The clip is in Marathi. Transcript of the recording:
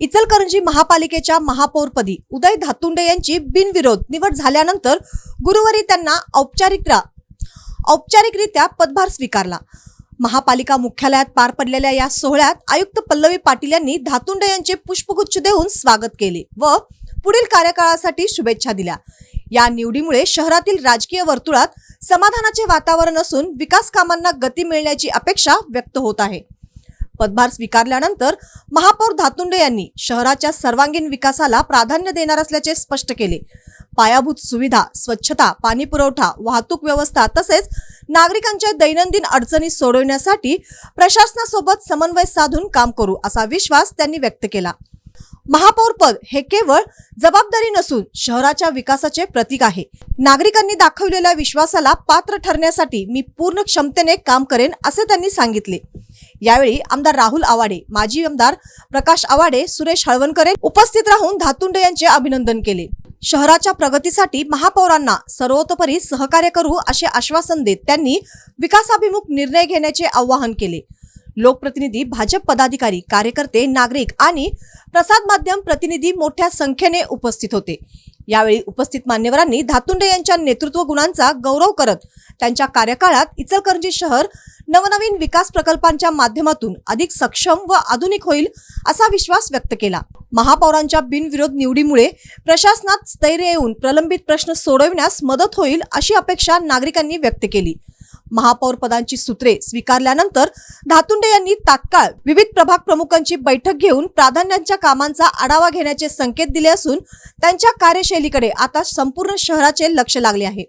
इचलकरंजी महापालिकेच्या महापौरपदी उदय धातुंडे यांची बिनविरोध निवड झाल्यानंतर गुरुवारी त्यांना औपचारिकरा औपचारिकरित्या पदभार स्वीकारला. महापालिका मुख्यालयात पार पडलेल्या या सोहळ्यात आयुक्त पल्लवी पाटील यांनी धातुंडे यांचे पुष्पगुच्छ देऊन स्वागत केले व पुढील कार्यकाळासाठी शुभेच्छा दिल्या. या निवडीमुळे शहरातील राजकीय वर्तुळात समाधानाचे वातावरण असून विकास कामांना गती मिळण्याची अपेक्षा व्यक्त होत आहे. पदभार स्वीकारल्यानंतर महापौर धातुंडे यांनी शहराच्या सर्वांगीण विकासाला प्राधान्य देणार असल्याचे स्पष्ट केले. पायाभूत सुविधा स्वच्छता पाणी पुरवठा वाहतूक व्यवस्था तसेच नागरिकांच्या दैनंदिन अडचणी सोडवण्यासाठी प्रशासनासोबत समन्वय साधून काम करू असा विश्वास त्यांनी व्यक्त केला. महापौर पद हे केवळ जबाबदारी नसून शहराच्या विकासाचे प्रतीक आहे. नागरिकांनी दाखवलेल्या विश्वासाला पात्र ठरण्यासाठी मी पूर्ण क्षमतेने काम करेन असे त्यांनी सांगितले. यावेळी आमदार राहुल आवाडे माजी आमदार प्रकाश आवाडे सुरेश हळवणकरे उपस्थित राहून धातुंडे यांचे अभिनंदन केले. शहराच्या प्रगतीसाठी महापौरांना सर्वतोपरी सहकार्य करू असे आश्वासन देत त्यांनी विकासाभिमुख निर्णय घेण्याचे आवाहन केले. लोकप्रतिनिधी भाजप पदाधिकारी कार्यकर्ते नागरिक आणि प्रसाद माध्यम प्रतिनिधी मोठ्या संख्येने उपस्थित होते. यावेळी उपस्थित मान्यवरांनी धातुंडे यांच्या नेतृत्व गुणांचा गौरव करत त्यांच्या कार्यकाळात इचलकरंजी शहर नवनवीन विकास प्रकल्पांच्या माध्यमातून अधिक सक्षम व आधुनिक होईल असा विश्वास व्यक्त केला. महापौरांच्या बिनविरोध निवडीमुळे प्रशासनात स्थैर्य येऊन प्रलंबित प्रश्न सोडविण्यास मदत होईल अशी अपेक्षा नागरिकांनी व्यक्त केली. महापौर पदांची सूत्रे स्वीकारल्यानंतर धातुंडे यांनी तात्काळ विविध प्रभाग प्रमुखांची बैठक घेऊन प्राधान्यांच्या कामांचा आढावा घेण्याचे संकेत दिले असून त्यांच्या कार्यशैलीकडे आता संपूर्ण शहराचे लक्ष लागले आहे.